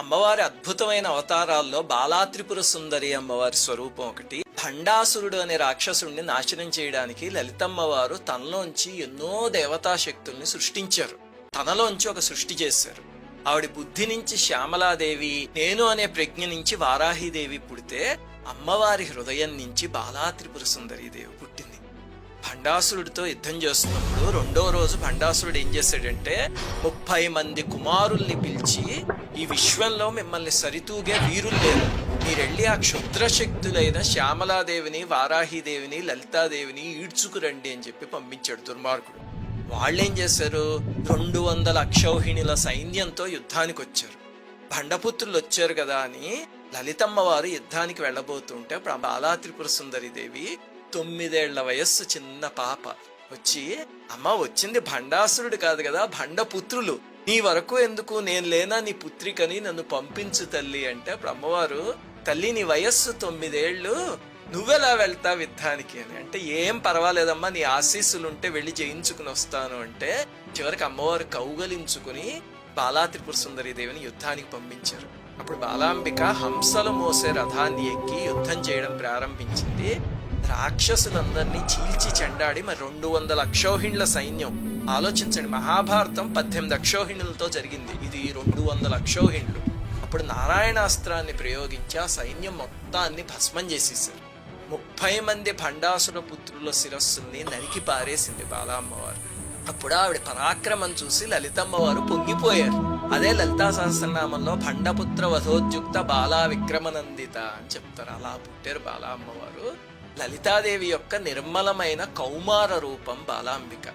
అమ్మవారి అద్భుతమైన అవతారాల్లో బాలాత్రిపుర సుందరి అమ్మవారి స్వరూపం ఒకటి. భండాసురుడు అనే రాక్షసుడిని నాశనం చేయడానికి లలితమ్మవారు తనలోంచి ఎన్నో దేవతా శక్తుల్ని సృష్టించారు. తనలోంచి ఒక సృష్టి చేశారు. ఆవిడ బుద్ధి నుంచి శ్యామలాదేవి నేను అనే ప్రజ్ఞ నుంచి వారాహిదేవి పుడితే అమ్మవారి హృదయం నుంచి బాలాత్రిపుర సుందరీదేవి పుట్టింది. భండాసురుడితో యుద్ధం చేస్తున్నప్పుడు రెండో రోజు భండాసురుడు ఏం చేశాడంటే ముప్పై మంది కుమారుల్ని పిలిచి ఈ విశ్వంలో మిమ్మల్ని సరితూగే వీరులు లేరు. మీరెళ్ళి ఆ క్షుద్ర శక్తులైన శ్యామలాదేవిని వారాహిదేవిని లలితాదేవిని ఈడ్చుకురండి అని చెప్పి పంపించాడు దుర్మార్గుడు. వాళ్ళేం చేశారు? రెండు వందల అక్షౌహిణుల సైన్యంతో యుద్ధానికి వచ్చారు. భండపుత్రులు వచ్చారు కదా అని లలితమ్మ వారు యుద్ధానికి వెళ్ళబోతుంటే బాలా త్రిపుర సుందరి దేవి తొమ్మిదేళ్ళ వయస్సు చిన్న పాప. వచ్చి అమ్మ వచ్చింది భండాసురుడు కాదు కదా భండపుత్రులు. నీ వరకు ఎందుకు? నేను లేనా నీ పుత్రికని నన్ను పంపించు తల్లి. అంటే బ్రహ్మవారు తల్లి నీ వయస్సు తొమ్మిదేళ్ళు నువ్వెలా వెళ్తావు యుద్ధానికి? అని. అంటే ఏం పర్వాలేదమ్మా నీ ఆశీస్సులు ఉంటే వెళ్ళి జయించుకుని వస్తాను. అంటే చివరికి అమ్మవారు కౌగలించుకుని బాలాత్రిపుర సుందరి దేవిని యుద్ధానికి పంపించారు. అప్పుడు బాలాంబిక హంసలు మోసే రథాన్ని ఎక్కి యుద్ధం చేయడం ప్రారంభించింది. రాక్షసులందరినీ చీల్చి చెండాడి మరి రెండు వందల అక్షోహిణుల సైన్యం. ఆలోచించండి మహాభారతం పద్దెనిమిది అక్షోహిణులతో జరిగింది. ఇది రెండు వందల అక్షోహిణులు. అప్పుడు నారాయణాస్త్రాన్ని ప్రయోగించి ఆ సైన్యం మొత్తాన్ని భస్మం చేసేసారు ముప్పై మంది భండాసుర పుత్రుల శిరస్సుల్ని నరికి పారేసింది బాలామ్మవారు. అప్పుడు ఆవిడ పరాక్రమం చూసి లలితమ్మవారు పొంగిపోయారు. అదే లలితా సహస్రనామంలో భండపుత్ర వధోద్యుక్త బాలా విక్రమనందిత అని చెప్తారు. అలా పుట్టారు బాలా అమ్మవారు లలితాదేవి యొక్క నిర్మలమైన కౌమార రూపం బాలాంబిక.